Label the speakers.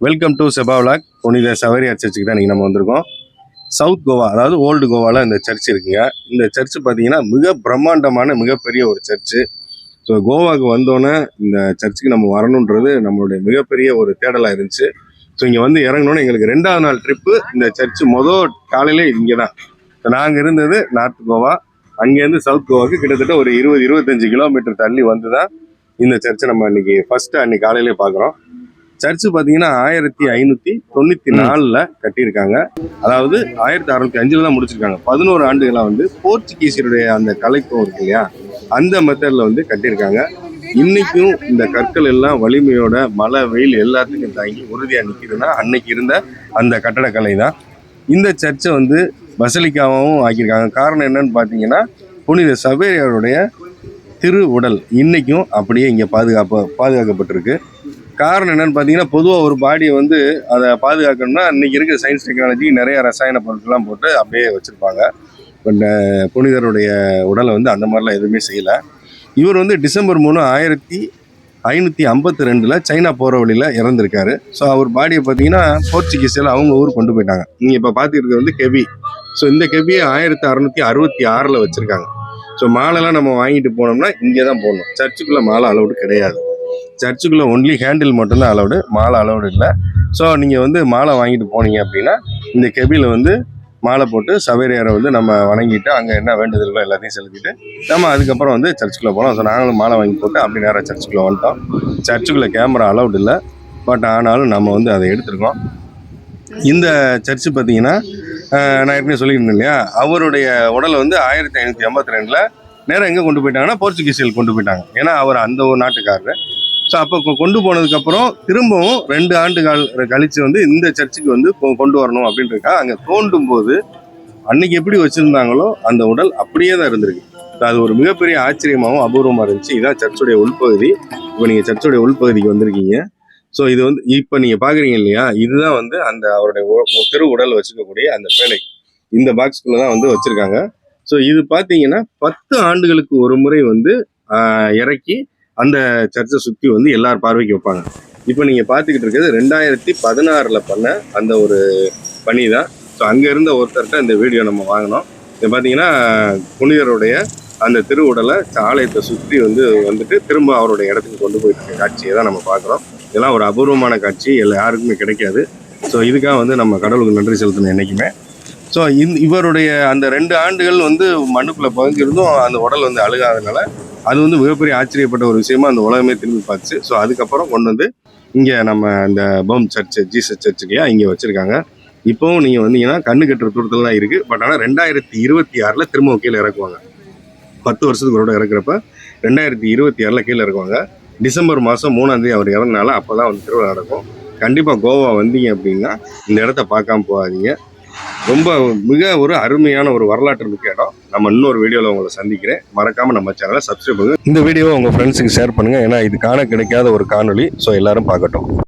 Speaker 1: Welcome to செபாவ்லாக் புனித சவேரியார் சர்ச்சுக்கு தான் இன்றைக்கி நம்ம வந்திருக்கோம். சவுத் கோவா அதாவது ஓல்டு கோவாவில் இந்த சர்ச் இருக்குங்க. இந்த சர்ச் பார்த்தீங்கன்னா மிக பிரம்மாண்டமான மிகப்பெரிய ஒரு சர்ச்சு ஸோ கோவாவுக்கு வந்தோன்னே இந்த சர்ச்சுக்கு நம்ம வரணுன்றது நம்மளுடைய மிகப்பெரிய ஒரு தேடலாக இருந்துச்சு. ஸோ இங்கே வந்து இறங்கணுன்னு எங்களுக்கு ரெண்டாவது நாள் ட்ரிப்பு இந்த சர்ச்சு மொதல் காலையிலே இங்கே தான். நாங்கள் இருந்தது நார்த் கோவா அங்கேருந்து சவுத் கோவாவுக்கு கிட்டத்தட்ட ஒரு இருபது இருபத்தஞ்சு கிலோமீட்டர் தள்ளி வந்து தான் இந்த சர்ச்சை நம்ம இன்னைக்கு ஃபஸ்ட்டு அன்னைக்கு காலையிலே பார்க்குறோம். சர்ச்சு பார்த்தீங்கன்னா ஆயிரத்தி ஐநூற்றி தொண்ணூற்றி நாலில் கட்டியிருக்காங்க. அதாவது ஆயிரத்தி அறுநூத்தி அஞ்சில் தான் முடிச்சிருக்காங்க. பதினோரு ஆண்டுகளாக வந்து போர்ச்சுகீசியருடைய அந்த கலைத்துவம் இருக்கு இல்லையா? அந்த மெத்தடில் வந்து கட்டியிருக்காங்க. இன்னைக்கும் இந்த கற்கள் எல்லாம் வலிமையோட மழை வெயில் எல்லாத்துக்கும் தாங்கி உறுதியாக நிற்கிதுன்னா அன்னைக்கு இருந்த அந்த கட்டடக்கலை தான். இந்த சர்ச்சை வந்து பசலிக்காவும் ஆக்கியிருக்காங்க. காரணம் என்னன்னு பார்த்தீங்கன்னா புனித சவேரியாருடைய திரு உடல் இன்னைக்கும் அப்படியே இங்கே பாதுகாப்பு பாதுகாக்கப்பட்டிருக்கு. காரணம் என்னன்னு பார்த்தீங்கன்னா பொதுவாக ஒரு பாடியை வந்து அதை பாதுகாக்கணும்னா இன்றைக்கி இருக்கிற சயின்ஸ் டெக்னாலஜி நிறைய ரசாயன பொருட்கள்லாம் போட்டு அப்படியே வச்சுருப்பாங்க. புனிதருடைய உடலை வந்து அந்த மாதிரிலாம் எதுவுமே செய்யலை. இவர் வந்து டிசம்பர் மூணு ஆயிரத்தி ஐநூற்றி ஐம்பத்தி ரெண்டில் சைனா போகிற வழியில் இறந்துருக்காரு. ஸோ அவர் பாடியை பார்த்தீங்கன்னா போர்ச்சுகீஸில் அவங்க ஊர் கொண்டு போயிட்டாங்க. நீங்கள் இப்போ பார்த்துருக்கிறது வந்து கெபி ஸோ இந்த கெபியை ஆயிரத்தி அறநூற்றி அறுபத்தி ஆறில் வச்சுருக்காங்க. ஸோ மாலைலாம் நம்ம வாங்கிட்டு போனோம்னா இங்கே தான் போகணும் சர்ச்சுக்குள்ளே மாலை அளவுட்டு கிடையாது. சர்ச்சுக்குள்ளே ஒன்லி ஹேண்டில் மட்டும்தான் அலௌடு மாலை அலௌடு இல்லை. ஸோ நீங்கள் வந்து மாலை வாங்கிட்டு போனீங்க அப்படின்னா இந்த கெபியில் வந்து மாலை போட்டு சவேரியாரை வந்து நம்ம வணங்கிட்டு அங்கே என்ன வேண்டுதல்களோ எல்லாத்தையும் செலுத்திட்டு நம்ம அதுக்கப்புறம் வந்து சர்ச்சுக்குள்ளே போனோம் ஸோ நாங்களும் மாலை வாங்கி போட்டு அப்படி நேராக சர்ச்சுக்குள்ளே வந்துட்டோம். சர்ச்சுக்குள்ளே கேமரா அலௌட் இல்லை. பட் ஆனாலும் நம்ம வந்து அதை எடுத்திருக்கோம். இந்த சர்ச்சு பார்த்தீங்கன்னா நான் ஏற்கனவே சொல்லியிருந்தேன் இல்லையா? அவருடைய உடலை வந்து ஆயிரத்தி ஐநூற்றி ஐம்பத்தி ரெண்டில் நேராக எங்கே கொண்டு போயிட்டாங்கன்னா போர்ச்சுகீசியல் கொண்டு போயிட்டாங்க. ஏன்னா அவர் அந்த ஒரு நாட்டுக்காரர். ஸோ அப்போ கொண்டு போனதுக்கப்புறம் திரும்பவும் ரெண்டு ஆண்டு கால் கழித்து வந்து இந்த சர்ச்சுக்கு வந்து கொ- கொண்டு வரணும் அப்படின்றக்கா அங்கே தோண்டும் போது அன்னைக்கு எப்படி வச்சுருந்தாங்களோ அந்த உடல் அப்படியே தான் இருந்திருக்கு. அது ஒரு மிகப்பெரிய ஆச்சரியமாகவும் அபூர்வமாக இருந்துச்சு. இதான் சர்ச்சுடைய உள்பகுதி. இப்போ நீங்கள் சர்ச்சுடைய உள்பகுதிக்கு வந்திருக்கீங்க. ஸோ இது வந்து இப்போ நீங்கள் பார்க்குறீங்க இல்லையா? இதுதான் வந்து அந்த அவருடைய தெரு திரு உடல் வச்சுக்கக்கூடிய அந்த பேழை இந்த பாக்ஸ்குள்ளே தான் வந்து வச்சுருக்காங்க. ஸோ இது பார்த்தீங்கன்னா பத்து ஆண்டுகளுக்கு ஒரு முறை வந்து இறக்கி அந்த சர்ச்சை சுற்றி வந்து எல்லார் பார்வைக்கு வைப்பாங்க. இப்போ நீங்கள் பார்த்துக்கிட்டு இருக்கிறது ரெண்டாயிரத்தி பதினாறில் பண்ண அந்த ஒரு பணி தான் ஸோ அங்கே இருந்த ஒருத்தர்கிட்ட இந்த வீடியோ நம்ம வாங்கினோம். இது பார்த்தீங்கன்னா புனிதருடைய அந்த திருவுடலை ஆலயத்தை சுற்றி வந்து வந்துட்டு திரும்ப அவருடைய இடத்துக்கு கொண்டு போயிட்டு இருக்க காட்சியை தான் நம்ம பார்க்குறோம். இதெல்லாம் ஒரு அபூர்வமான காட்சி. எல்லா யாருக்குமே கிடைக்காது. ஸோ இதுக்காக வந்து நம்ம கடவுளுக்கு நன்றி செலுத்தணும் என்றைக்குமே ஸோ இந் இவருடைய அந்த ரெண்டு ஆண்டுகள் வந்து மண்ணுக்குள்ளே பகுந்திருந்தும் அந்த உடல் வந்து அழுகாதனால அது வந்து மிகப்பெரிய ஆச்சரியப்பட்ட ஒரு விஷயமா அந்த உலகமே திரும்பி பார்த்துச்சு. ஸோ அதுக்கப்புறம் கொண்டு வந்து இங்கே நம்ம இந்த பம் சர்ச் ஜீசஸ் சர்ச் இல்லையா இங்கே வச்சுருக்காங்க. இப்போவும் நீங்கள் வந்தீங்கன்னா கண்ணு கட்டுற தூரத்தில் தான் இருக்குது பட் ஆனால் ரெண்டாயிரத்தி இருபத்தி ஆறில் திரும்ப கீழே இறக்குவாங்க. பத்து வருஷத்துக்கு ஒரு இறக்குறப்ப ரெண்டாயிரத்தி இருபத்தி ஆறில் கீழே இறக்குவாங்க. டிசம்பர் மாதம் மூணாந்தேதி அவர் இறந்தனால அப்போ தான் வந்து திருவிழா நடக்கும். கண்டிப்பாக கோவா வந்தீங்க அப்படின்னா இந்த இடத்த பார்க்காம போகாதீங்க. ரொம்ப மிக ஒரு அருமையான ஒரு வரலாற்று மிக்க இடம். நம்ம இன்னொரு வீடியோவில் உங்களை சந்திக்கிறேன். மறக்காமல் நம்ம சேனலை சப்ஸ்கிரைப் பண்ணுங்கள் இந்த வீடியோவை உங்கள் ஃப்ரெண்ட்ஸுக்கு ஷேர் பண்ணுங்கள் ஏன்னா இது காண கிடைக்காத ஒரு காணொளி. ஸோ எல்லாரும் பார்க்கட்டும்.